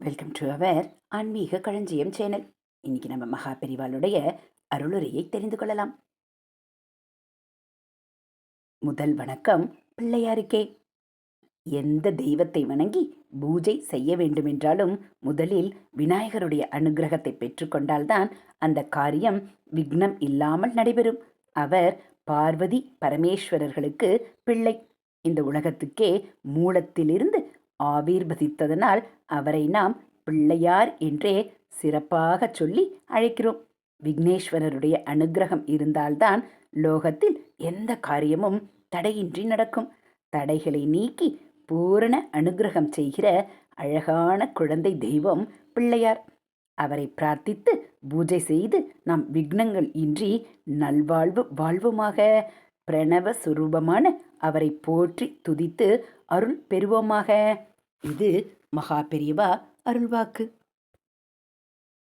Welcome to our ஆன்மீக களஞ்சியம் channel. இன்னைக்கு நம்ம மகா பெரிவாளுடைய அருளுரையை தெரிந்து கொள்ளலாம். முதல் வணக்கம் பிள்ளையாருக்கே. எந்த தெய்வத்தை வணங்கி பூஜை செய்ய வேண்டுமென்றாலும் முதலில் விநாயகருடைய அனுகிரகத்தை பெற்றுக்கொண்டால்தான் அந்த காரியம் விக்னம் இல்லாமல் நடைபெறும். அவர் பார்வதி பரமேஸ்வரர்களுக்கு பிள்ளை. இந்த உலகத்துக்கே மூலத்திலிருந்து ஆவிர்வதித்ததனால் அவரை நாம் பிள்ளையார் என்றே சிறப்பாக சொல்லி அழைக்கிறோம். விக்னேஸ்வரருடைய அனுகிரகம் இருந்தால்தான் லோகத்தில் எந்த காரியமும் தடையின்றி நடக்கும். தடைகளை நீக்கி பூரண அனுகிரகம் செய்கிற அழகான குழந்தை தெய்வம் பிள்ளையார். அவரை பிரார்த்தித்து பூஜை செய்து நாம் விக்னங்கள் இன்றி நல்வாழ்வு வாழ்வுமாக பிரணவ சுரூபமான அவரை போற்றி துதித்து அருள் பெறுவோமாக. இது மகா பெரியவா அருள்வாக்கு.